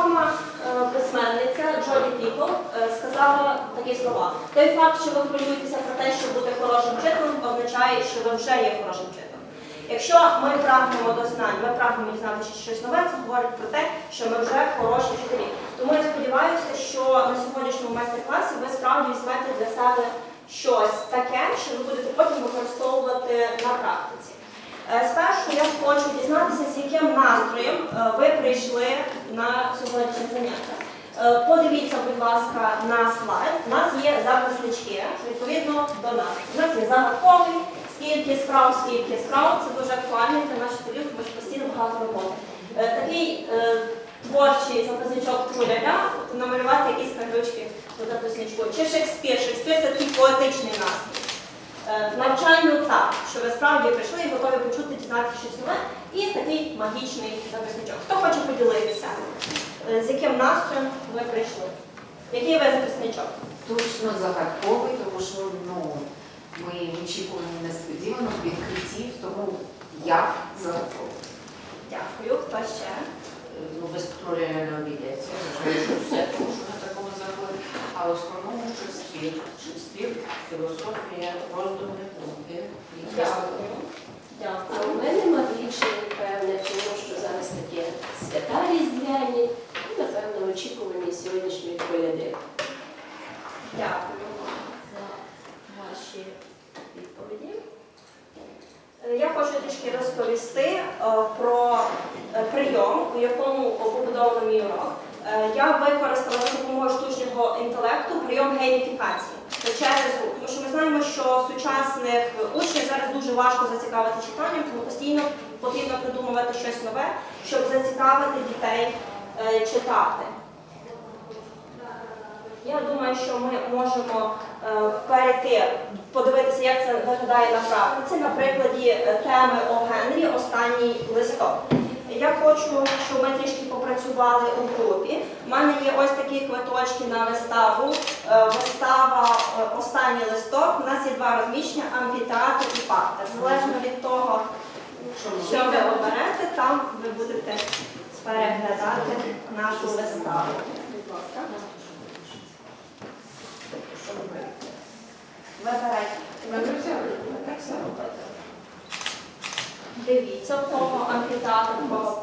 Відома е, письменниця Джоді Піпл е, сказала такі слова. Той факт, що ви хвилюєтеся про те, що бути хорошим вчителем, означає, що ви вже є хорошим вчителем. Якщо ми прагнемо до знань, ми прагнемо дізнатися щось нове, це говорить про те, що ми вже хороші вчителі. Тому я сподіваюся, що на сьогоднішньому майстер-класі ви справді візьмете для себе щось таке, що ви будете потім використовувати на практиці. Е, Спершу я хочу дізнатися, з яким настроєм е, ви прийшли на сьогоднішнє заняття. Е, Подивіться, будь ласка, на слайд. У нас є записнички відповідно до нас. У нас є загадковий, скільки справ, скільки справ. Це дуже актуально для наших вчителів, тому що постійно багато роботи. Такий творчий записничок тобто намалювати якісь карлючки до записничку. Чи Шекспір? Шекспір це такий поетичний настрій. Е, Навчальну так, що ви справді прийшли і готові почути, дізнатися щось нове, і такий магічний записничок. Хто хоче поділитися? Е, З яким настроєм ви прийшли? Який ви записничок? Точно загадковий, тому що ну, ми очікуємо несподіваних відкриттів, тому я загадковий. Дякую. Хто ще? Ну, без не обійдеться. Все тому, що на такому закладі. А в основному Шекспір. Шекспір, філософія, роздуми, думки. Дякую. А Дякую. у мене магічний, напевне, тому що зараз таке свята різдвяні і, напевно, очікувані сьогоднішньої коляди. Дякую за ваші відповіді. Е, Я хочу трішки розповісти е, про е, прийом, у якому побудований мій урок. Е, Я використала за допомогою штучного інтелекту прийом гейміфікації. Через рух. Тому що ми знаємо, що сучасних учнів зараз дуже важко зацікавити читанням, тому постійно потрібно придумувати щось нове, щоб зацікавити дітей е, читати. Я думаю, що ми можемо е, перейти, подивитися, як це виглядає на практиці, на прикладі теми О Генрі Останній листок. Я хочу, щоб ми трішки попрацювали у групі. У мене є ось такі квиточки на виставу. Е, Вистава е, Останній листок. У нас є два розміщення амфітеатр і партер. Залежно від того, що ви оберете, там ви будете переглядати нашу виставу. Ласка. Вибирайте. так само. Дивіться, в кого амфітеатр, в кого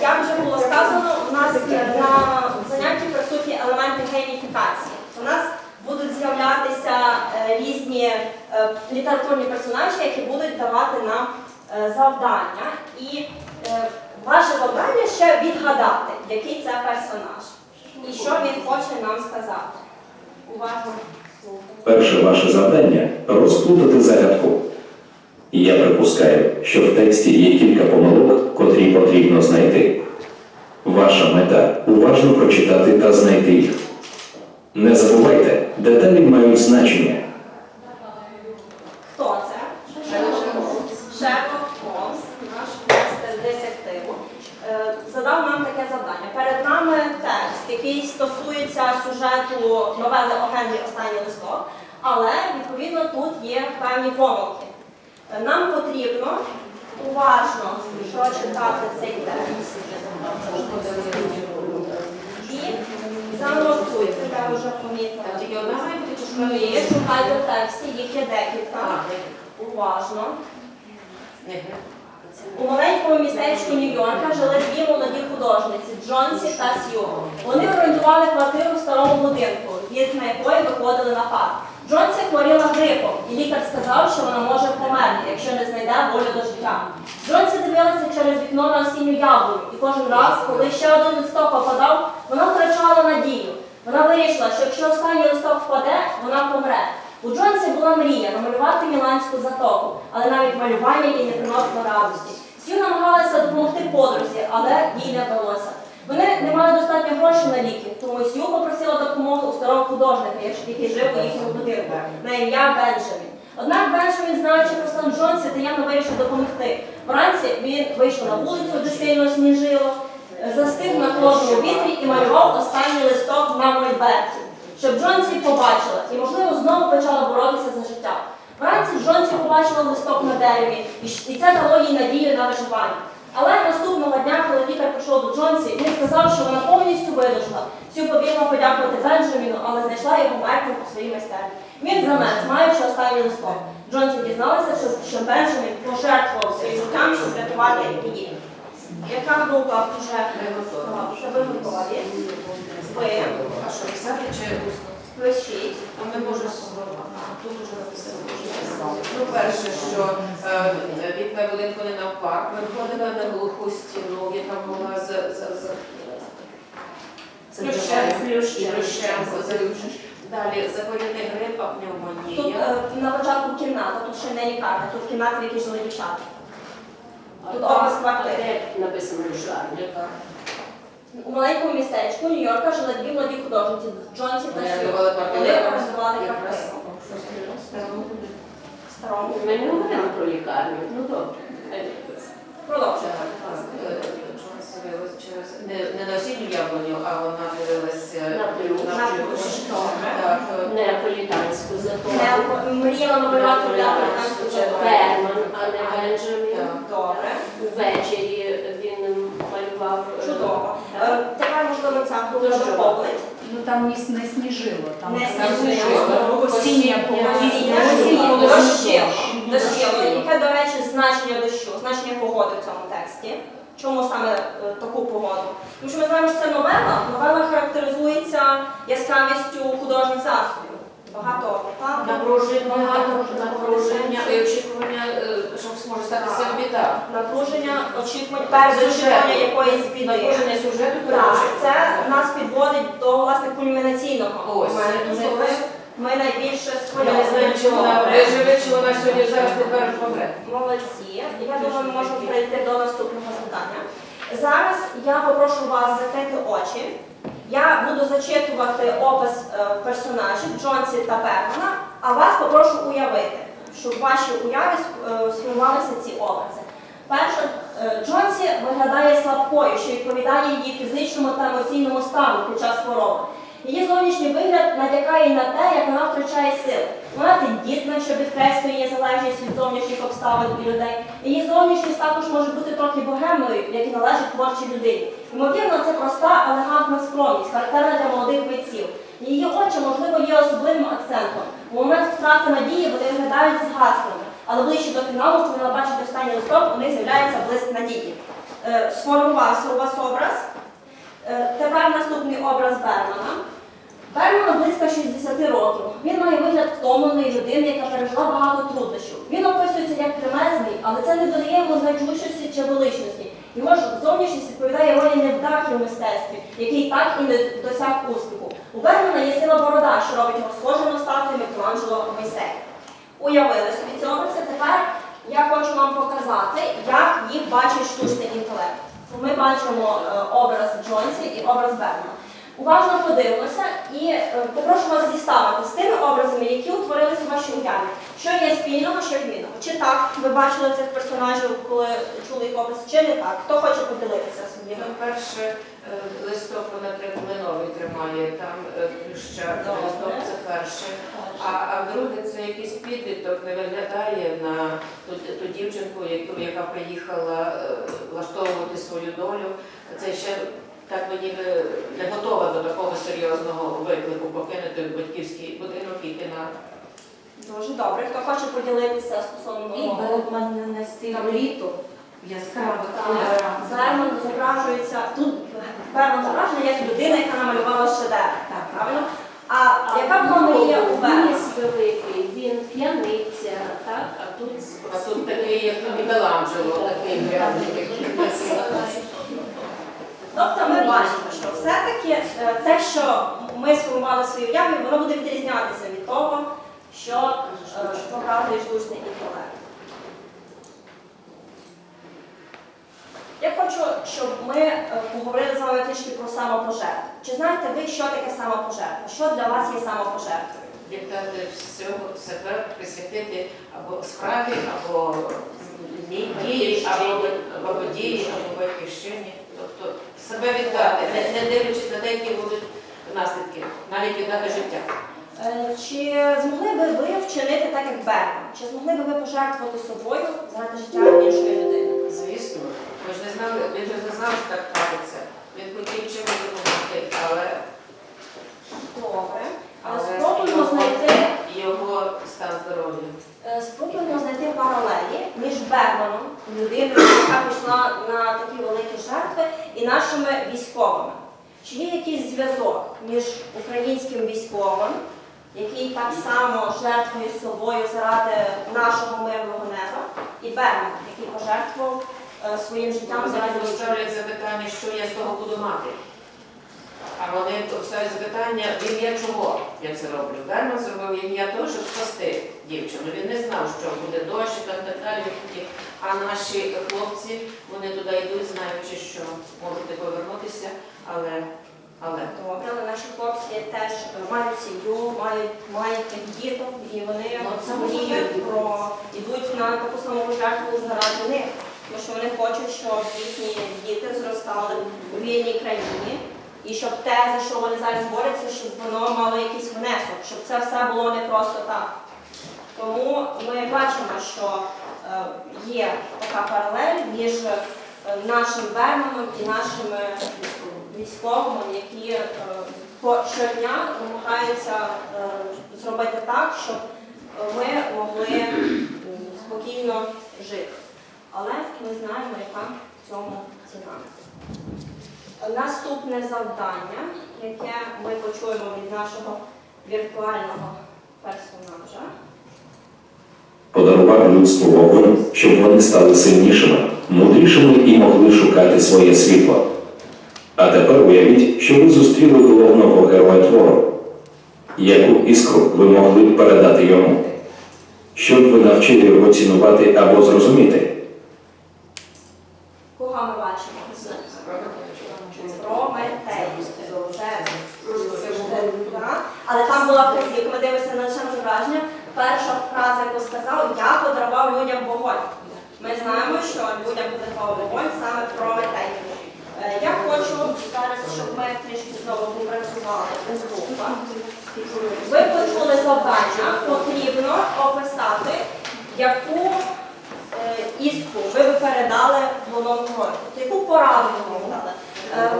Як вже було сказано, у нас на занятті присутні елементи гейміфікації. У нас будуть з'являтися е, різні е, літературні персонажі, які будуть давати нам е, завдання. І ваше завдання ще відгадати, який це персонаж і що він хоче нам сказати. Уважно. Перше ваше завдання розплутати загадку. Я припускаю, що в тексті є кілька помилок, котрі потрібно знайти. Ваша мета уважно прочитати та знайти їх. Не забувайте, деталі мають значення. Хто це? Шерлок Холмс, наш майстер детективу. Е, Задав нам таке завдання. Перед нами текст, який стосується сюжету новели о Генрі Останній листок, але відповідно тут є певні помилки. Нам потрібно уважно прочитати цей текст. І занотуйте, я вже помітила. Ні, шукайте в тексті, їх є декілька. Уважно. У маленькому містечку Нью-Йорка жили дві молоді художниці Джонсі та Сью. Вони орендували квартиру в старому будинку, вікна якої виходили на парк. Джонсі хворіла грипом, і лікар сказав, що вона може померти, якщо не знайде волю до життя. Джонсі дивилася через вікно на осінню яблуню, і кожен раз, коли ще один листок попадав, вона втрачала надію. Вона вирішила, що якщо останній листок впаде, вона помре. У Джонсі була мрія намалювати Міланську затоку, але навіть малювання їй не приносило радості. Стів намагалася допомогти подрузі, але їй не вдалося. Вони не мали достатньо грошей на ліки, тому Сью попросила допомоги у старого художника, який жив у їхньому будинку, на ім'я Бенджамін. Однак Бенджамін, знаючи про стан Джонсі, таємно вирішив допомогти. Вранці він вийшов на вулицю, де сильно сніжило, застиг на холодному вітрі і малював останній листок на мольберті, щоб Джонсі побачила і, можливо, знову почала боротися за життя. Вранці Джонсі побачила листок на дереві, і це дало їй надію на виживання. Але наступного дня, коли лікар прийшов до Джонсі, він сказав, що вона повністю видужила. Сю побігла подякувати Бенджаміну, але знайшла його мертвим у своїй майстерні. Він замерз, маючи останній листок. Джонсі дізналася, що Бенджамін пожертвував своїм життям, щоб врятувати її. Яка група вже ви готові? Ви А що, писати чи усно? пишіть. А ми можемо тут уже написано. Ну, перше, що е, вікна будинку не навпак, виходила на глуху стіну, яка була. Плющем. Залющиш. Далі запалити грип, а Тут пневмонія. е, на початку кімната, тут ще не лікарня, тут кімната, в якій жили дівчата. Тут опис квартири. Де написано лікарня? У маленькому містечку Нью-Йорка жили дві молоді художниці Джонсі та Сью. Вони організували квартиру. Старому. Ми не говоримо про лікарню. Ну добре. Продовжуємо. Не, не на осінню яблуню, а вона дивилася е, Неаполітанську закону. Мріяла американську Це. Берман, а не Бенджамін. Ввечері він малював. е, Чудово. Е, Тепер, можливо, ця група Дуже доповнить. Ну там не, не сніжило, там Не сніжило. осіння Осіння, погода. дощило. Дощило. Яке, до речі, значення дощу, значення погоди в цьому тексті. Чому саме е, таку погоду? Тому що ми знаємо, що це новела. Новела характеризується яскравістю художніх засобів. Багато так? Напруження, напруження і очікування, е, що може статися біда. напруження, очікування, передочікування якоїсь біди. Напруження сюжету Так, це нас підводить до власне кульмінаційного моменту, ми найбільше Я не знаю, чи вона виживе, чи вона сьогодні зараз тепер помре. Молодці. Я думаю, ми можемо перейти до наступного завдання. Зараз я попрошу вас закрити очі. Я буду зачитувати опис е, персонажів Джонсі та Пермана, а вас попрошу уявити, щоб в вашій уяві е, сформувалися ці образи. Перше, е, Джонсі виглядає слабкою, що відповідає її фізичному та емоційному стану під час хвороби. Її зовнішній вигляд натякає на те, як вона втрачає сили. Вона тендітна, що підкреслює залежність від зовнішніх обставин і людей. Її зовнішність також може бути трохи богемною, як і належить творчій людині. Ймовірно, це проста, елегантна скромність, характерна для молодих митців. Її очі, можливо, є особливим акцентом. У момент втрати надії вони виглядають згаслими, але ближче до фіналу, коли вона бачить останній листок, у них з'являється блиск надії. Е, Сформувався у вас образ. Е, Тепер наступний образ Бермана. Бермана близько 60 років. Він має вигляд втомленої людини, яка пережила багато труднощів. Він описується як кремезний, але це не додає йому значущості чи величності. Його ж зовнішність відповідає ролі невдахи в мистецтві, який так і не досяг успіху. У Бермана є сила борода, що робить його схожим на статую Мікеланджело Мойсея. Уявили собі ці образи. Тепер я хочу вам показати, як їх бачить штучний інтелект. Ми бачимо е, образ Джонсі і образ Бермана. Уважно подивимося і е, попрошу вас зіставити з тими образами, які утворилися в вашій уяві. Що є спільного, що відмінного. Чи так ви бачили цих персонажів, коли чули їх образ, чи не так? Хто хоче поділитися своїми? Перше, е, листок вона триминовий тримає, там е, плюща, листок це перше. А, а друге, це якийсь підліток не виглядає на ту, ту дівчинку, яку, яка приїхала влаштовувати свою долю. Це ще так би ніби не готова до такого серйозного виклику покинути батьківський будинок і йти на Дуже добре. Хто хоче поділитися стосовно І того? Берман на стиль літо яскравих Так, зображується тут. Берман зображений як людина, яка намалювала шедевр. Так. Правильно? А яка була мрія у? Ніс великий, він п'яниця, так? А тут А тут такий, як Мікеланджело, такий який Тобто ми бачимо, що все-таки е, те, що ми сформували в своїй уяві, воно буде відрізнятися від того, що е, показує штучний інтелект. Я хочу, щоб ми е, поговорили з вами трішки про самопожертву. Чи знаєте ви, що таке самопожертва? Що для вас є самопожертвою? Віддати всього себе, присвятити або справі, або дії, або, або дії, або батьківщині. Тобто себе віддати, не, не дивлячись на те, які будуть наслідки, навіть віддати життя. Е, Чи змогли би ви вчинити так, як Берман? Чи змогли би ви пожертвувати собою заради життя іншої людини? Звісно, ми ж не знали, він же не знав, що так трапиться. Він хотів чимось допомогти, але, Добре. Е, але Спробуємо знайти, його стан здоров'я. е, спробуємо знайти паралелі між Берманом, людиною, яка пішла на такі великі жертви, і нашими військовими. Чи є якийсь зв'язок між українським військовим, який так само жертвує собою заради нашого мирного неба, і Берманом, який пожертвував е, своїм життям заради історії запитання, що я з того буду мати. А вони ставлять запитання, в ім'я чого я це роблю. Берман зробив в ім'я того, щоб спасти дівчину. Він не знав, що буде дощ і так далі. А наші хлопці, вони туди йдуть, знаючи, що можуть повернутися, але, але Добре, але наші хлопці теж мають сім'ю, мають, мають діток, і вони Ну, мріють про ідуть на таку саму пожертву заради них. Тому що вони хочуть, щоб їхні діти зростали у вільній країні, і щоб те, за що вони зараз борються, щоб воно мало якийсь внесок, щоб це все було не просто так. Тому ми бачимо, що е, є така паралель між е, нашим Берманом і нашими військовими, які е, щодня намагаються е, зробити так, щоб ми могли спокійно жити. Але ми знаємо, яка в цьому ціна. Наступне завдання, яке ми почуємо від нашого віртуального персонажа. Подарував людству вогонь, щоб вони стали сильнішими, мудрішими і могли шукати своє світло. А тепер уявіть, що ви зустріли головного героя твору. Яку іскру ви могли б передати йому? Що б ви навчили його цінувати або зрозуміти? Кого ми бачимо? Прометей. Це. Але там була вказівка, ми дивимося на наше зображення. Перша фраза, яку сказав, я подарував людям вогонь. Ми знаємо, що людям подарував вогонь саме Прометей. Е, Я хочу зараз, щоб ми трішки знову попрацювали без група. Ви почули завдання, потрібно описати, яку е, іскру ви б передали головному яку пораду ви йому дали? Е,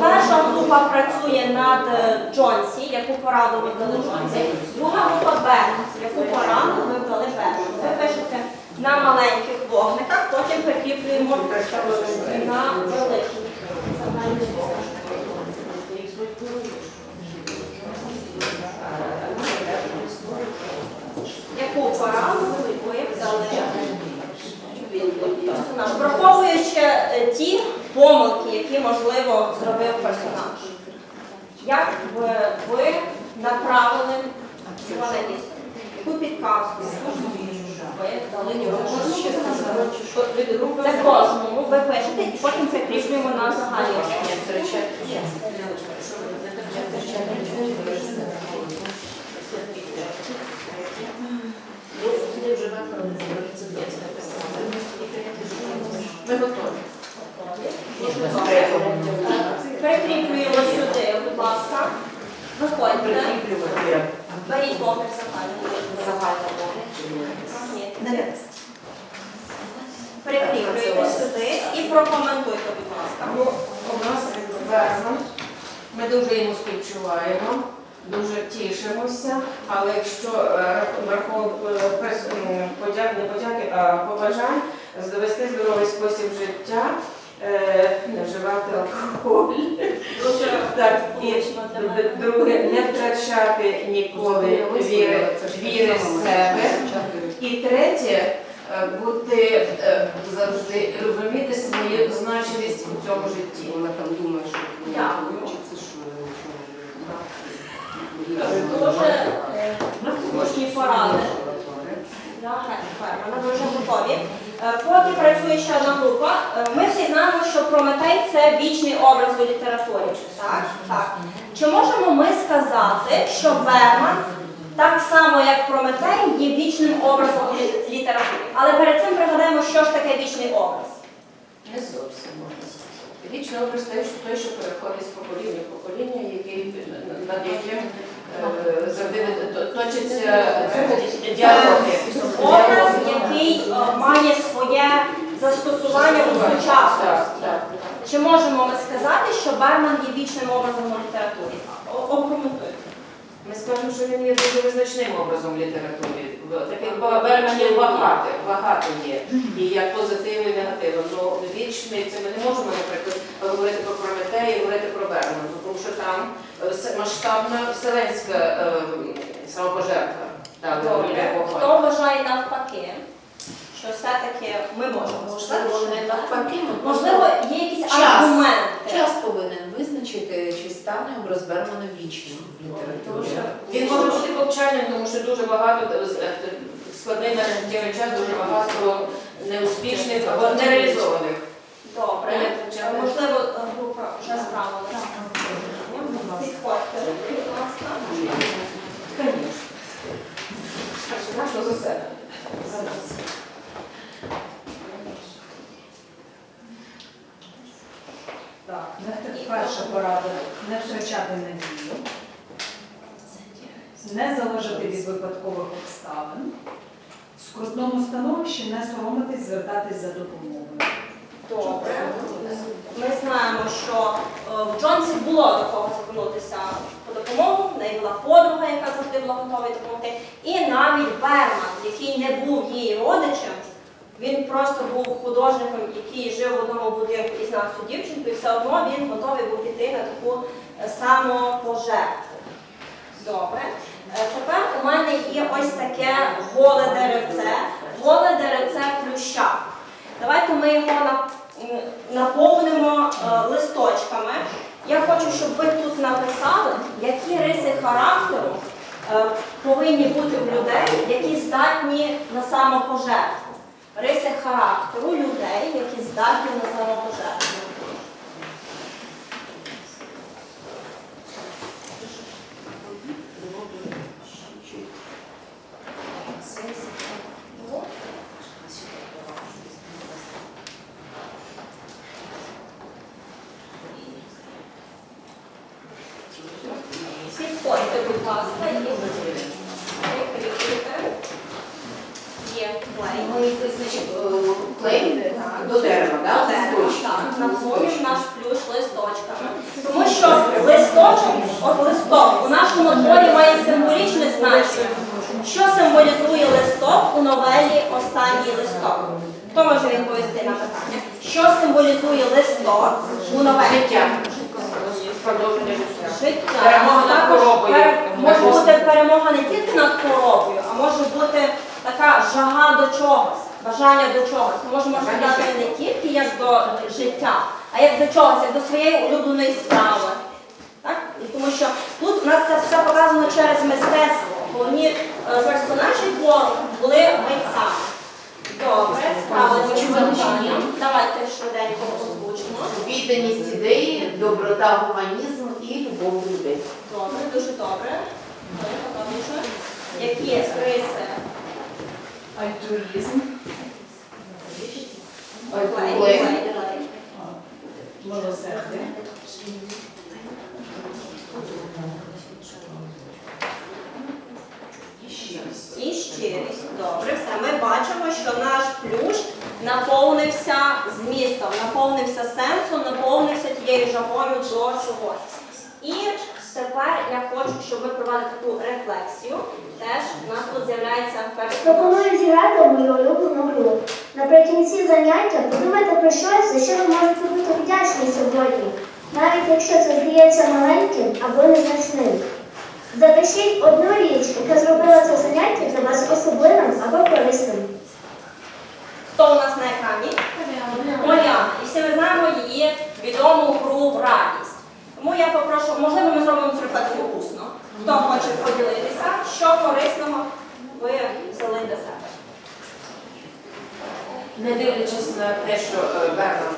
Перша група працює над е, Джонсі, яку пораду ви дали Джонсі. Друга група Б, яку пораду ви дали Бену. Ви пишете на маленьких вогниках, потім прикріплюємо на великих. Яку пораду ви дали? Враховуючи е, ті помилки, які можливо зробив персонаж. Як би ви направили його на істину? Яку підказку ви дали йому? Це кожному ви пишете і потім прикріплюємо на загальні основі. Ми готові. Прикріплюємо сюди, будь ласка. Виходьте. Беріть вогник загальний. Ні. Прикріплюйте сюди і прокоментуйте, будь ласка. Ну, у нас Берман. Ми дуже йому співчуваємо, дуже тішимося, але якщо е, подяк, не подяки, а побажань, завести здоровий спосіб життя, е, не вживати алкоголь. Так, і друге, не втрачати ніколи віри, віри в себе. І третє, е, бути е, завжди розуміти свою значимість у цьому житті. Вона там думає, що Дуже е, поради. Е, Поки працює ще одна група, е, ми всі знаємо, що Прометей це вічний образ у літературі. Чи можемо ми сказати, що Берман, так само як Прометей, є вічним образом у літературі? Але перед цим пригадаємо, що ж таке вічний образ. Не зовсім можна сказати. Вічний образ той, що переходить з покоління в покоління, який над яким е, завжди точиться е, діалоги. Образ, який е, має своє застосування у сучасності. Чи можемо ми сказати, що Берман є вічним образом у літературі? О- Ми скажемо, що він є дуже визначним образом в літературі. Таких Берманів багато, багато є. І як позитиви, і негативи. Ну вічний це ми не можемо, наприклад, говорити про Прометея говорити про тому що там е, масштабна вселенська е, самопожертва. Добре. Хто вважає навпаки, що все-таки ми можемо сказати, Можливо, що не навпаки, можливо є якісь аргументи. час повинен визначити, чи стане образ Бермана вічним в літературі. Він може бути повчальним, тому що дуже багато е, складний на життєвий час, дуже багато неуспішних або нереалізованих. Добре. Можливо, група вже справилася. Підходьте, будь ласка. Що за себе? Так, перша порада не втрачати надію, не залежати від випадкових обставин, в скрутному становищі не соромитись звертатись за допомогою. Добре. Ми знаємо, що е, в Джонсі було до кого звернутися по допомогу, в неї була подруга, яка завжди була готова допомогти. І навіть Берман, який не був її родичем, він просто був художником, який жив в одному будинку і знав цю дівчинку, і все одно він готовий був піти на таку е, самопожертву. Добре. Е, Тепер у мене є ось таке голе деревце, голе деревце плюща. Давайте ми його на- наповнимо е, листочками. Я хочу, щоб ви тут написали, які риси характеру е, повинні бути в людей, які здатні на самопожертву. Риси характеру людей, які здатні на самопожертву. Підходьте, будь ласка, і. Є клей. Ми клей до дерева, так? Так, наповнюємо наш плющ листочками. Тому що листочок, от листок, у нашому творі має символічне значення. Що символізує листок у новелі Останній листок? Хто може відповісти на питання? Що символізує листок у новелі? Продовження життя. Життя. Перемога над хворобою. Може бути перемога не тільки над хворобою, а може бути така жага до чогось, бажання до чогось. Ми можемо розглядати не тільки як до життя, а як до чогось, як до своєї улюбленої справи. Так? І Тому що тут у нас це все показано через мистецтво. Головні е, персонажі твору були митцями. Добре, питанням. Давайте швиденько. Відданість ідеї, доброта, гуманізм і любов до людей. Добре, дуже добре. Які риси? Альтруїзм, клей. милосердя, І щирість. Добре, все. Ми бачимо, що наш плющ наповнився змістом, наповнився сенсом, наповнився тією жагою до чогось. І тепер я хочу, щоб ми провели таку рефлексію. Теж у нас тут з'являється перший. Пропоную зіграти мою улюблену гру. Наприкінці заняття подумайте про щось, за що ви можете бути вдячні сьогодні, навіть якщо це здається маленьким або незначним. Запишіть одну річ, яка зробила це заняття для вас особливим або корисним. Хто у нас на екрані? Оляна. І всі ми знаємо її відому гру в радість. Тому я попрошу, можливо, ми зробимо цю рефлексію усно. Хто хоче поділитися, що корисного ви взяли для себе? Не дивлячись на те, що е, Берман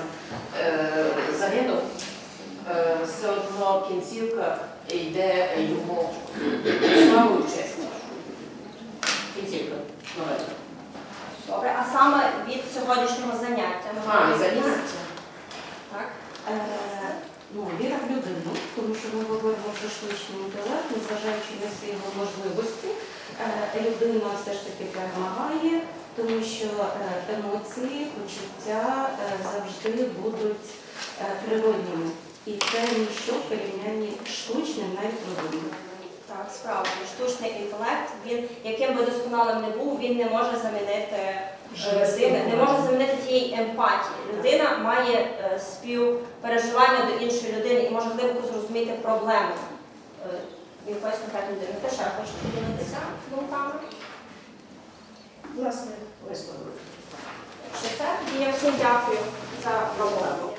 е, загинув, е, все одно кінцівка йде йому славу і честь. Кінцівка новела. Добре, а саме від сьогоднішнього заняття. ми А, маємо заняття. Так. Е, ну, віра в людину, тому що ми говоримо про штучний інтелект, незважаючи на всі його можливості, е, людина все ж таки перемагає, тому що е, емоції, почуття е, завжди будуть е, природніми. І це ніщо в порівнянні з штучним навіть розумним. Так, справді, штучний інтелект, він яким би досконалим не був, він не може замінити е, людини, не може замінити тієї емпатії. Людина має е, співпереживання до іншої людини і може глибоко зрозуміти проблему е, якоїсь конкретної людини. Ти ще хочеш поділитися думками? Власне, висловили. Якщо це, я всім дякую за роботу.